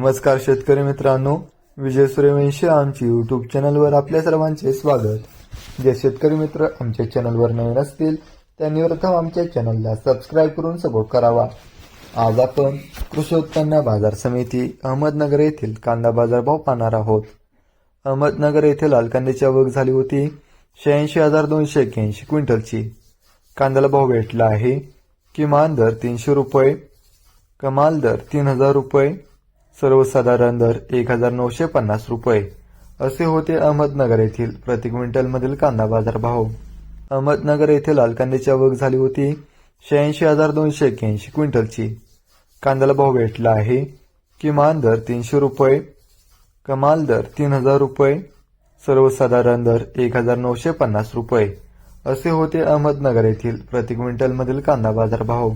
नमस्कार शेतकरी मित्रांनो विजय सूर्यवंशी आमची युट्यूब चॅनलवर आपल्या सर्वांचे स्वागत. जे शेतकरी मित्र आमच्या चॅनलवर नवीन असतील त्यांनी प्रथम आमच्या चॅनलला सबस्क्राईब करून सपोर्ट करावा. आज आपण कृषी उत्पन्न बाजार समिती अहमदनगर येथील कांदा बाजार भाव पाहणार आहोत. अहमदनगर येथे लाल कांद्याची आवक झाली होती शहाऐंशी हजार दोनशे एक्क्याऐंशी क्विंटलची. कांद्याला भाव भेटला आहे किमान दर तीनशे रुपये कमाल दर तीन हजार रुपये सर्वसाधारण दर एक हजार नऊशे पन्नास रुपये. असे होते अहमदनगर येथील प्रति क्विंटलमधील कांदा बाजार भाव अहमदनगर येथे लाल कांद्याची आवक झाली होती शहाऐंशी हजार दोनशे एक्क्याऐंशी क्विंटलची. कांद्याला भाव भेटला आहे. किमान दर तीनशे रुपये. कमाल दर तीन हजार रुपये. सर्वसाधारण दर एक हजार नऊशे पन्नास रुपये. असे होते अहमदनगर येथील प्रति क्विंटलमधील कांदा बाजार भाव